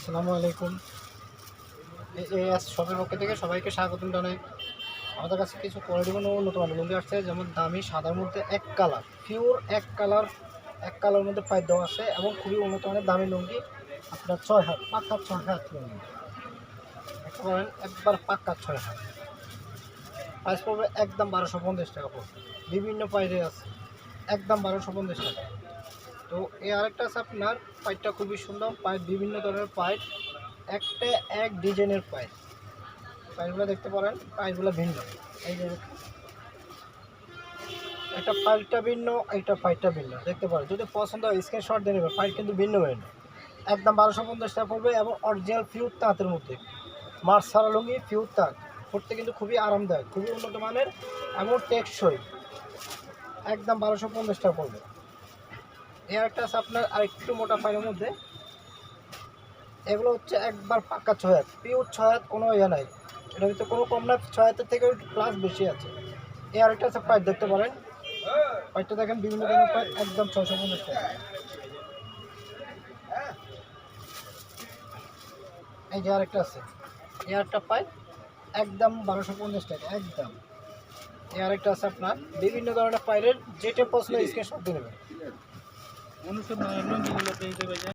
আসসালামু আলাইকুম। এস শপের পক্ষ থেকে সবাইকে স্বাগতম জানাই। আমাদের কাছে কিছু কোয়ালিটিগুলো উন্নত মানের লুঙ্গি আসছে, যেমন দামি সাদার মধ্যে এক কালার পিওর এক কালার এক কালার মধ্যে পাইপ দেওয়া আছে এবং খুবই উন্নত মানের দামি লুঙ্গি, আপনার ছয় হাত, পাক্কা ছয় হাত লুঙ্গি। পারেন একবার পাক্কা ছয় হাত। প্রাইস পড়বে একদম বারোশো পঞ্চাশ টাকা পড়বে। বিভিন্ন পাইরে আছে। একদম বারোশো পঞ্চাশ টাকা। তো এই আরেকটা আছে আপনার, পাইপটা খুবই সুন্দর, পাইপ বিভিন্ন ধরনের পাইপ, একটা এক ডিজাইনের পাইপ। পাইপগুলো দেখতে পারেন, পাইপগুলো ভিন্ন। এই যে একটা পাইপটা ভিন্ন, একটা পাইপটা ভিন্ন। দেখতে পারেন, যদি পছন্দ হয় স্ক্রিনশট দিয়ে নেবে পাইপ কিন্তু ভিন্ন ভিন্ন একদম বারোশো পঞ্চাশ টাকা পড়বে এবং অরিজিনাল ফিউর তাঁতের মধ্যে। মার্চ সারা লুঙ্গি ফিউর তাঁত পড়তে কিন্তু খুবই আরামদায়ক, খুবই উন্নত মানের এবং টেকসই। একদম বারোশো পঞ্চাশ টাকা পড়বে। একটা আছে আপনার আরেকটু মোটা পায়ের মধ্যে। এগুলো হচ্ছে একবার পাক্কা ছয় হাত পিওর ছয় হাত কোনো ইয়ে নাই। এটার ভিতরে কোনো কম না ছয় হাতের থেকে প্লাস বেশি আছে। এই আরেকটা আছে পাইপ দেখতে পারেন। পাইপটা দেখেন বিভিন্ন ধরনের পাইপ একদম ছয়শো পঞ্চাশ টাকা। এই যে আরেকটা আছে। এই আরেকটা পাইপ একদম বারোশো পঞ্চাশ টাকা, একদম। এই আছে আপনার, বিভিন্ন ধরনের পাইপের যেটা পছন্দ স্ক্রিনশট দিয়ে নেবেন। অনুসন্ধান লুঙ্গিগুলো পেয়ে যাবে